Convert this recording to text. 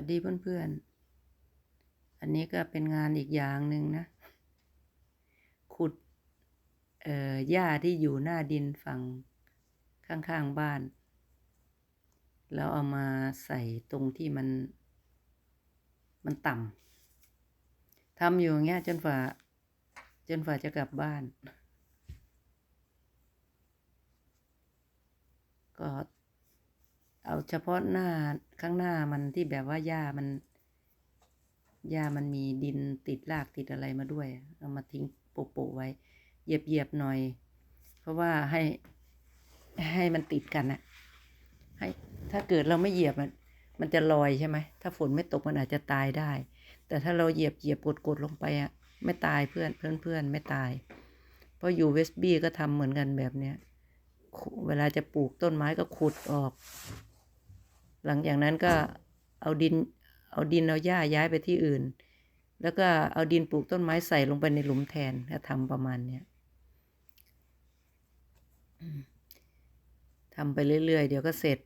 วัสดีเพื่อนๆ อันนี้ก็เป็นงานอีกอย่างหนึ่งนะ ขุดเอ่อหญ้าที่อยู่หน้าดินฝั่งข้างๆบ้าน แล้วเอามาใส่ตรงที่มัน มันต่ำทำอยู่อย่างเงี้ยจนฝ่า จนฝ่าจะกลับบ้าน ก็ เอาเฉพาะหน้าข้างหน้ามันที่แบบว่าหญ้ามันหญ้ามันมีดินติดรากติดอะไรมาด้วย เอามาทิ้งโปะๆไว้ เหยียบๆหน่อย เพราะว่าให้ให้มันติดกันอะให้ถ้าเกิดเราไม่เหยียบมันมันจะลอยใช่ไหม ถ้าฝนไม่ตกมันอาจจะตายได้ แต่ถ้าเราเหยียบเหยียบกดกดลงไปอะไม่ตายเพื่อนเพื่อนเพื่อนไม่ตาย เพราะอยู่เวสบี้ก็ทำเหมือนกันแบบเนี้ย เวลาจะปลูกต้นไม้ก็ขุดออก หลังจากนั้นก็เอาดินเอาดินเอาหญ้าย้ายไปที่อื่น แล้วก็เอาดินปลูกต้นไม้ใส่ลงไปในหลุมแทนถ้าทำประมาณเนี้ยทำไปเรื่อยๆ เดี๋ยวก็เสร็จ